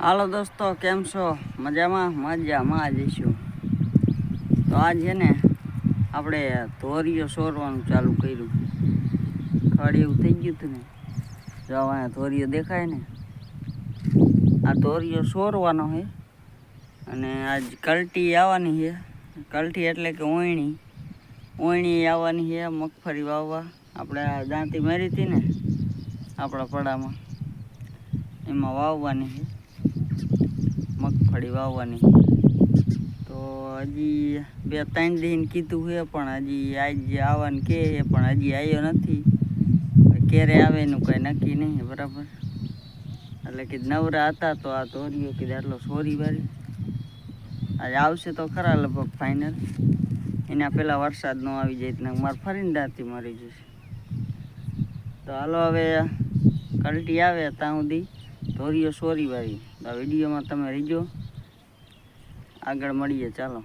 હાલો દોસ્તો, કેમ છો? મજામાં? મજામાં જઈશું તો આજ છે ને, આપણે ધોરીઓ સોરવાનું ચાલુ કર્યું. ખડ એવું થઈ ગયું હતું ને. જો અહીંયા ધોરીઓ દેખાય ને. આ ધોરીઓ સોરવાનો છે. અને આજ કલટી આવવાની છે. કલટી એટલે કે ઓયણી ઓયણી આવવાની છે મગફળી વાવવા. આપણે આ દાંતી મારી હતી ને, આપણા પડામાં. એમાં વાવવાની છે. મગફળી વાવવાની. તો હજી બે ત્રણ દિન કીધું છે, પણ હજી આજ આવવાનું કે પણ હજી આવ્યો નથી. ક્યારે આવે એનું કંઈ નક્કી નહીં, બરાબર? એટલે કે નવરા હતા તો આ ધોરીઓ કીધું, આટલો સોરી વારી આજે આવશે તો ખરા લગભગ ફાઇનલ એના પહેલાં વરસાદ ન આવી જાય તો મારે ફરીને દાંતી મરી જશે તો હાલો હવે કલટી આવે ત્યાં સુધી. ધોરીઓ સોરી વાળી આ વિડીયોમાં તમે રહીજો. આગળ મળીએ ચાલો.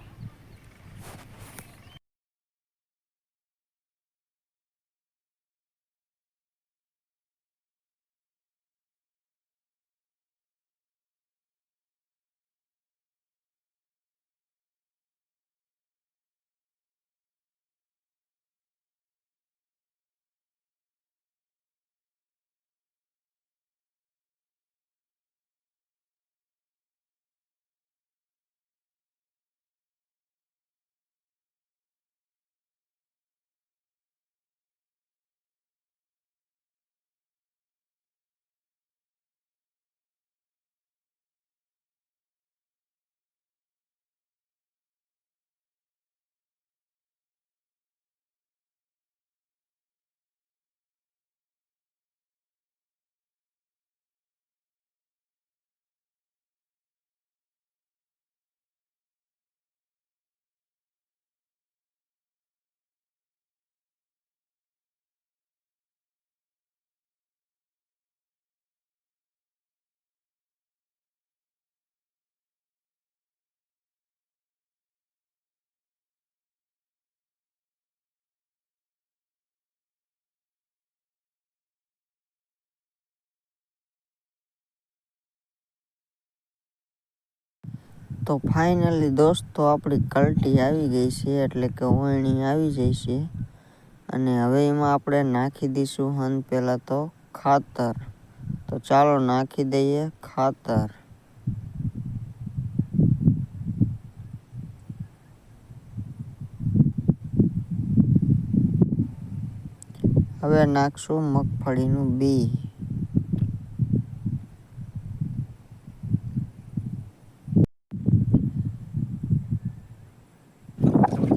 તો ફાઇનલી દોસ્તો, આપણી કલટી આવી ગઈ છે, એટલે કે ઓયણી આવી જાય છે. અને હવે એમાં આપણે નાખી દઈશું હન પહેલાં તો ખાતર. તો ચાલો નાખી દઈએ ખાતર. હવે નાખશું મગફળીનું બી.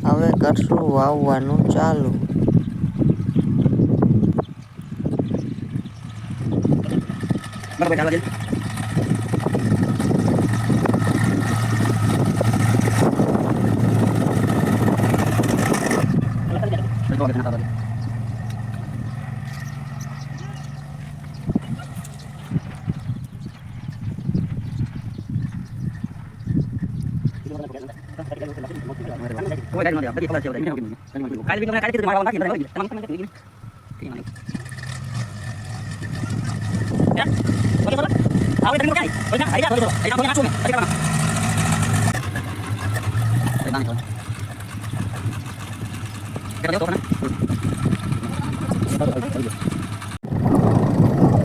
હવે કરશું વાવવાનું ચાલુ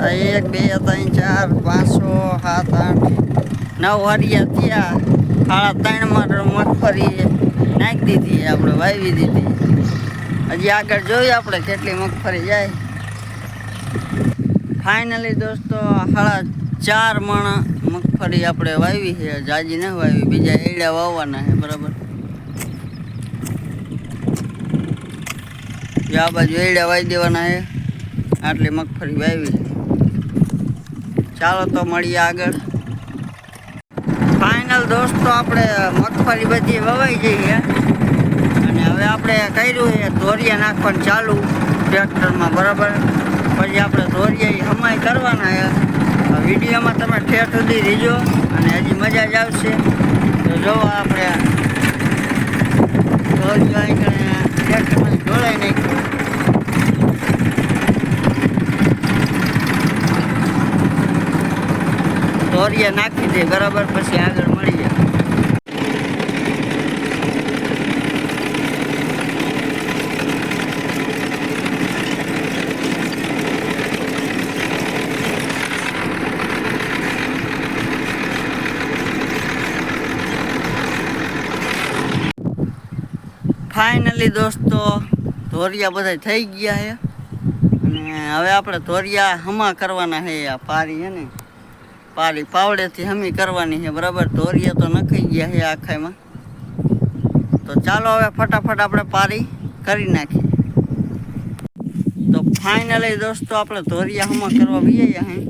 એક બે ત્રણ ચાર પાંચસો સાત આઠ નવ હરિયા થયા સાડા ત્રણમાં મગફળી નાખી દીધી, આપણે વાવી દીધી. હજી આગળ જોઈએ આપણે કેટલી મગફળી જાય. ફાઇનલી દોસ્તો સાડા ચાર મણ મગફળી આપણે વાવી છે. જાજી ન વાવી, બીજા એડા વાવવાના છે, બરાબર. આ બાજુ એડા વાવી દેવાના છે. આટલી મગફળી વાવી ચાલો તો મળીએ આગળ. ફાઇનલ દોસ્તો આપણે મગફળી બધી વવાઈ જઈએ અને હવે આપણે કર્યું એ ધોરિયા નાખવાનું ચાલુ, ટ્રેક્ટરમાં, બરાબર? પછી આપણે ધોરિયા હમાય કરવાના છે વિડીયોમાં તમે ઠેર સુધી રીજો અને હજી મજા જ આવશે. તો જો આપણે ધોરિયા ટ્રેક્ટરમાં જોડાઈ નાખ્યું. ધોરિયા નાખી દે, બરાબર, પછી આગળ મળીએ. ફાઇનલી દોસ્તો, ધોરિયા બધા થઈ ગયા છે. અને હવે આપણે ધોરિયા હમા કરવાના છે, આ પારી છે ને? પારી પાવડેથી હમી કરવાની છે, બરાબર? ધોરીએ તો નખાઈ ગયા છે આખામાં તો ચાલો હવે ફટાફટ આપણે પારી કરી નાખીએ. તો ફાઇનલી દોસ્તો, આપણે ધોરિયા હમા કરવા વિયા અહીં.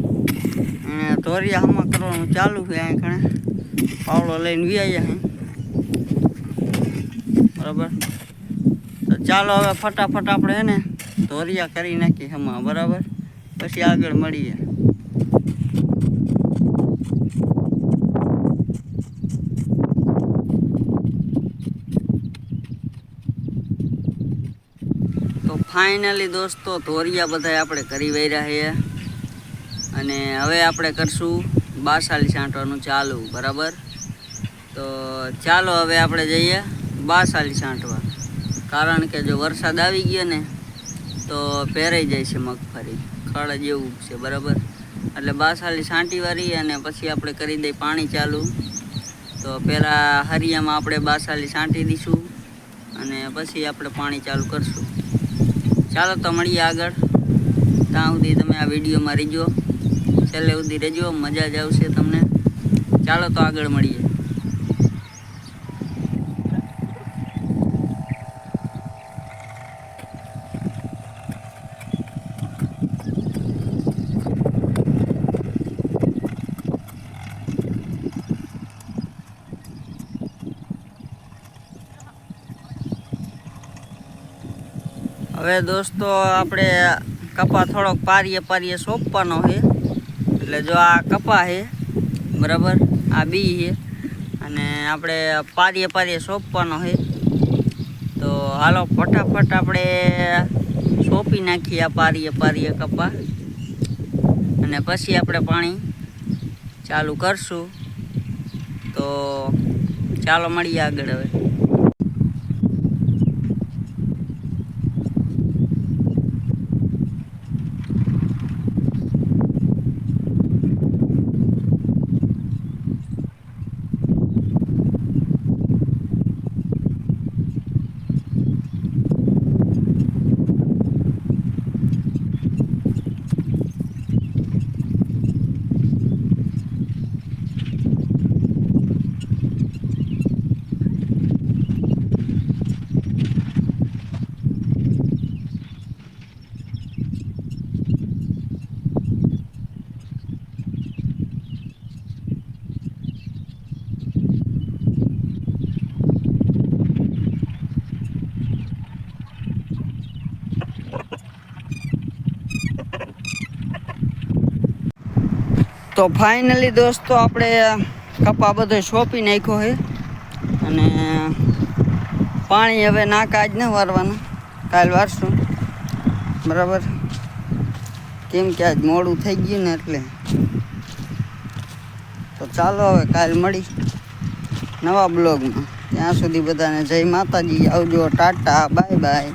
ધોરિયા હમા કરવાનું ચાલુ છે અહીં ઘણે. પાવડો લઈને વિયા અહીં. બરાબર? તો ચાલો હવે ફટાફટ આપણે હે ને ધોરિયા કરી નાખીએ હમણાં, બરાબર? પછી આગળ મળીએ. તો ફાઇનલી દોસ્તો ધોરિયા બધા આપણે કરી વૈરા છીએ અને હવે આપણે કરશું બાસાલી છાંટવાનું ચાલુ, બરાબર? તો ચાલો હવે આપણે જઈએ બાસાલી છાંટવા. કારણ કે જો વરસાદ આવી ગયો ને, તો પહેરાઈ જાય છે મગફળી ખડ જેવું છે, બરાબર? એટલે બાસાલી છાંટી વાળી અને પછી આપણે કરી દઈએ પાણી ચાલુ. તો પહેલાં હરિયામાં આપણે બાસાલી છાંટી દઈશું અને પછી આપણે પાણી ચાલુ કરશું. ચાલો તો મળીએ આગળ. ત્યાં સુધી તમે આ વિડીયોમાં રહીજો. છેલ્લે સુધી રહેજો. મજા જ આવશે તમને. ચાલો તો આગળ મળીએ. હવે દોસ્તો, આપણે કપા થોડોક પારીએ પારીએ સોંપવાનો છે. એટલે જો આ કપા છે, બરાબર? આ બી છે. અને આપણે પારીએ પારીએ સોંપવાનો છે. તો હાલો, ફટાફટ આપણે સોંપી નાખીએ આ પારીએ પારીએ કપા. અને પછી આપણે પાણી ચાલુ કરશું. તો ચાલો મળીએ આગળ હવે. તો ફાઇનલી દોસ્તો આપણે કપા બધો સોંપી નાખ્યો છે. અને પાણી હવે નાકા કાજ ન વારવાનું. કાલ વારશું. બરાબર? કેમ કે આજ મોડું થઈ ગયું ને એટલે. તો ચાલો હવે કાલ મળી નવા બ્લોગમાં. ત્યાં સુધી બધાને જય માતાજી. આવજો. ટાટા. Bye bye.